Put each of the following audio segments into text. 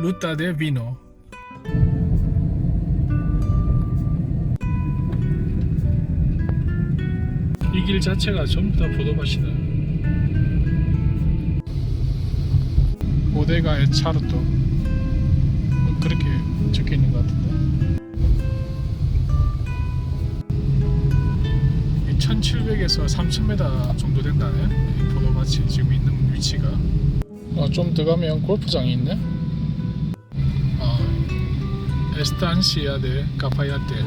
루타 데 비노. 이 길 자체가 전부 다 포도밭이다. 보데가의 차르토 뭐 그렇게 적혀 있는 것 같은데. 이 1700에서 3000m 정도 된다네. 이 포도밭이 지금 있는 위치가. 어, 좀더 가면 골프장이 있네. 아, 에스탄시아 데 카파야테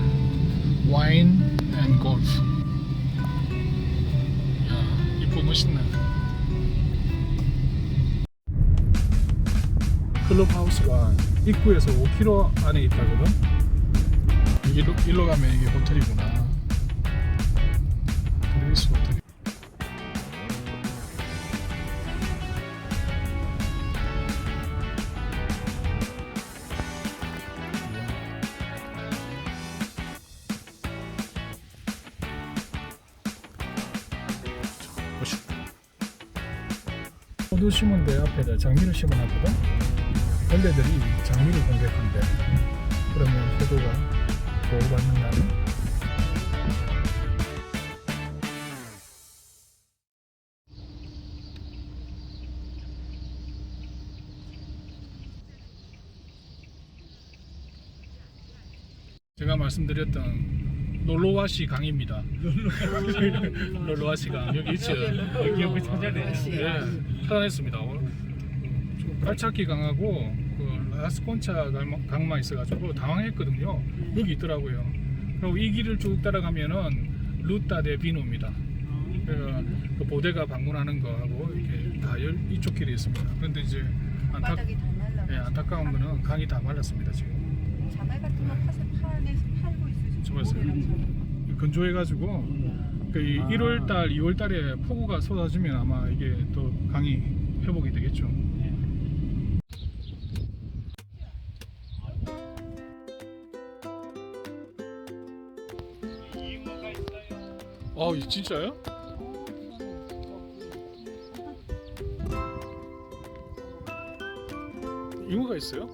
와인 앤 골프. 야, 이쁘 멋있네. 클럽하우스가 입구에서 5km 안에 있다거든. 일로, 일로 가면 이게 호텔이구나. 포도 심은 데 앞에다 장미를 심어놨거든. 벌레들이 장미를 공격한대. 그러면 포도가 보호받는 날은 제가 말씀드렸던 놀로와시 강입니다. 놀로와시 강 여기 있죠. 여기 찾아내. 예, 찾아냈습니다. 깔찾기 강하고 그 라스콘차 강만 있어가지고 당황했거든요. 여기 있더라고요. 그리고 이 길을 쭉 따라가면은 루타 데 비노입니다. 그그 보데가 방문하는 거하고 이렇게 다 열, 이쪽 길이 있습니다. 그런데 이제 안타. 예, 안타까운 거는 강이 다 말랐습니다 지금. 자갈 같은 거 파서 파내서 팔고 있어요. 저 봤어요. 건조해가지고 그 1월 달, 2월 달에 폭우가 쏟아지면 아마 이게 또 강이 회복이 되겠죠. 아, 이 진짜요? 잉어가 있어요?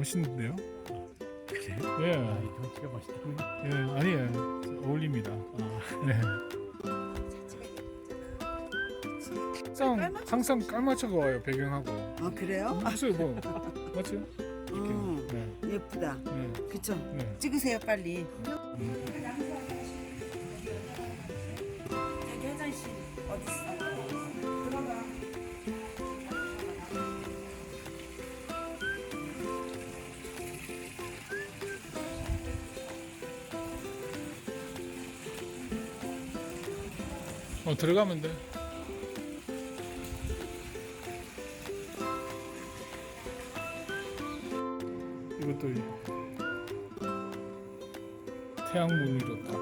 멋있는데요? 그래? 예, 아, 경치가 맛있더군요. 예 아니에요 어울립니다. 네. 항상 항상 깔맞춰가 와요 배경하고. 아 그래요? 보세요 뭐 맞죠? 이렇게. 음, 네, 예쁘다. 네, 그쵸? 네. 찍으세요 빨리. 저 어 들어가면 돼. 이것도 이- 태양문 위로 딱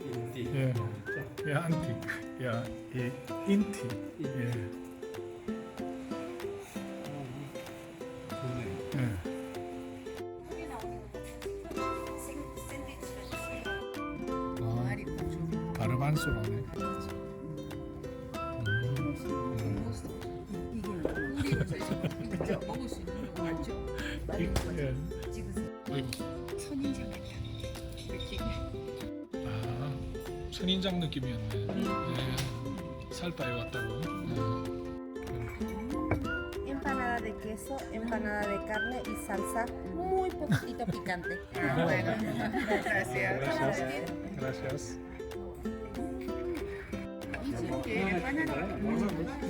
이렇게. 예, 예 안티, 야, 이 인티, 예, 예. 아, 바르반소라네. 아, 선인장 느낌이었네. 네. 살 빠여 왔다고. 네. Empanada de queso, empanada de carne y salsa muy poquito picante. Gracias. Gracias.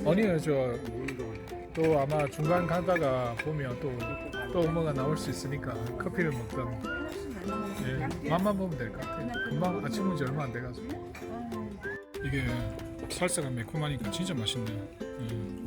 아니요, 저 또 아마 중간 가다가 보면 또 또 뭐가 나올 수 있으니까 커피를 먹던 예, 맛만 보면 될 것 같아요. 금방 아침 문지 얼마 안 돼가지고 이게 살사가 매콤하니까 진짜 맛있네요. 예.